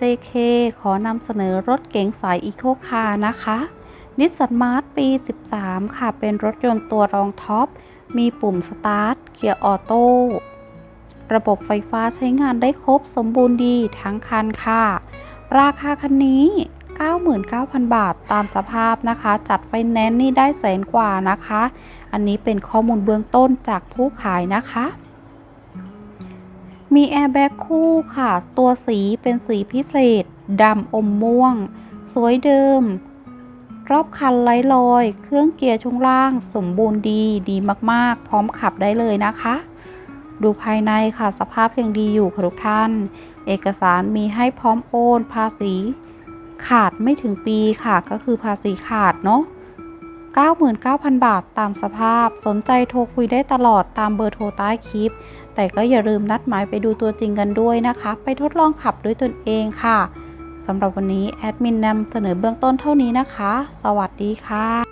JK ขอนำเสนอรถเก๋งสายอีโคคาร์นะคะนิสสันมาร์ทปี 13 ค่ะ เป็นรถยนต์ตัวรองท็อป มีปุ่มสตาร์ท เกียร์ออโต้ ระบบไฟฟ้าใช้งานได้ครบสมบูรณ์ดีทั้งคันค่ะ ราคาคันนี้ 99,000 บาทตามสภาพนะคะ จัดไฟแนนซ์นี่ได้แสนกว่านะคะ อันนี้เป็นข้อมูลเบื้องต้นจากผู้ขายนะคะ มีแอร์แบ็กคู่ค่ะ ตัวสีเป็นสีพิเศษดำอมม่วง สวยเดิม รอบคันไร้รอย เครื่องเกียร์ช่วงล่าง สมบูรณ์ดีดีมากๆ พร้อมขับได้เลยนะคะ ดูภายในค่ะสภาพยังดีอยู่ค่ะทุกท่าน เอกสารมีให้พร้อมโอน ภาษี ขาดไม่ถึงปีค่ะ ก็คือภาษีขาดเนาะ 99,000 บาทตามสภาพ สนใจโทรคุยได้ตลอดตามเบอร์โทรใต้คลิป แต่ก็อย่าลืมนัดหมายไปดูตัวจริงกันด้วยนะคะ ไปทดลองขับด้วยตนเองค่ะสำหรับวันนี้แอดมินนำเสนอเบื้องต้นเท่านี้นะคะ สวัสดีค่ะ